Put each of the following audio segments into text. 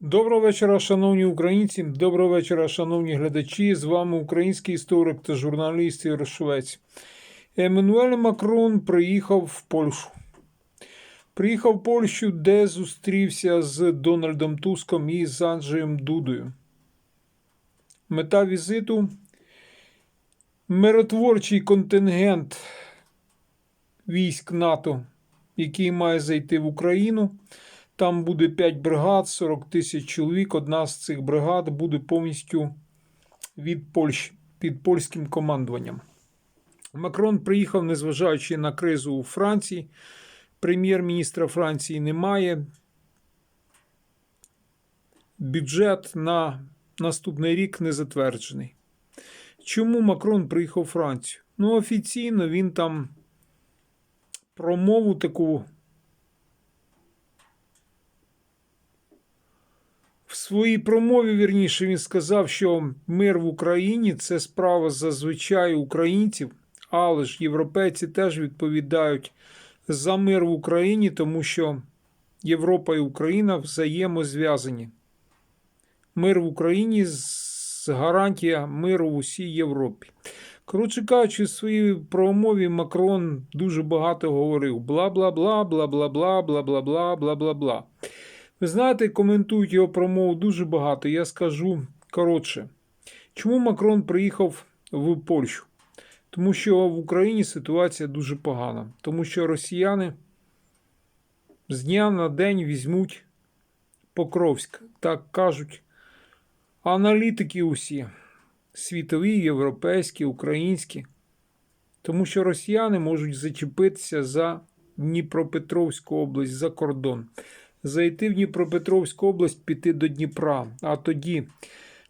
Доброго вечора, шановні українці. Доброго вечора, шановні глядачі. З вами український історик та журналіст Ігор Швець. Еммануель Макрон приїхав в Польщу. Приїхав в Польщу, де зустрівся з Дональдом Туском і з Анджеєм Дудою. Мета візиту миротворчий контингент військ НАТО, який має зайти в Україну. Там буде 5 бригад, 40 тисяч чоловік. Одна з цих бригад буде повністю від Польщі під польським командуванням. Макрон приїхав, незважаючи на кризу у Франції. Прем'єр-міністра Франції немає. Бюджет на наступний рік не затверджений. Чому Макрон приїхав у Францію? Ну, офіційно він там промову таку своїй промові, вірніше, він сказав, що мир в Україні це справа зазвичай українців, але ж європейці теж відповідають за мир в Україні, тому що Європа і Україна взаємозв'язані. Мир в Україні з гарантія миру в усій Європі. Коротше кажучи, в своїй промові Макрон дуже багато говорив: бла бла бла, бла бла бла, бла бла бла, бла бла бла. Ви знаєте, коментують його промову дуже багато. Я скажу коротше. Чому Макрон приїхав в Польщу? Тому що в Україні ситуація дуже погана. Тому що росіяни з дня на день візьмуть Покровськ, так кажуть аналітики усі світові, європейські, українські. Тому що росіяни можуть зачепитися за Дніпропетровську область за кордон зайти в Дніпропетровську область, піти до Дніпра. А тоді,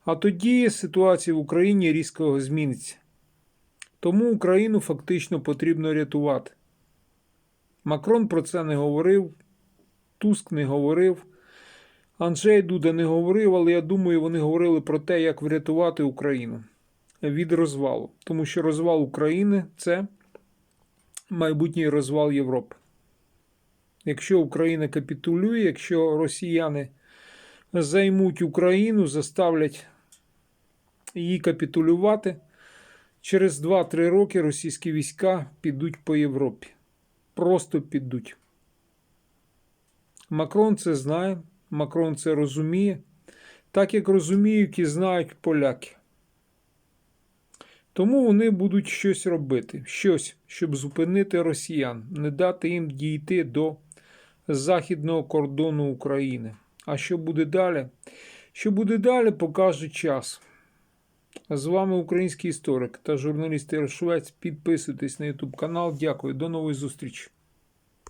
а тоді ситуація в Україні різко зміниться. Тому Україну фактично потрібно рятувати. Макрон про це не говорив, Туск не говорив, Анджей Дуда не говорив, але я думаю, вони говорили про те, як врятувати Україну від розвалу. Тому що розвал України це майбутній розвал Європи. Якщо Україна капітулює, якщо росіяни займуть Україну, заставлять її капітулювати, через 2-3 роки російські війська підуть по Європі. Просто підуть. Макрон це знає, Макрон це розуміє, так як розуміють і знають поляки. Тому вони будуть щось робити, щось, щоб зупинити росіян, не дати їм дійти до західного кордону України. А що буде далі? Що буде далі, покаже час. З вами український історик та журналіст Ігор Швець. Підписуйтесь на YouTube канал. Дякую, до нової зустрічі.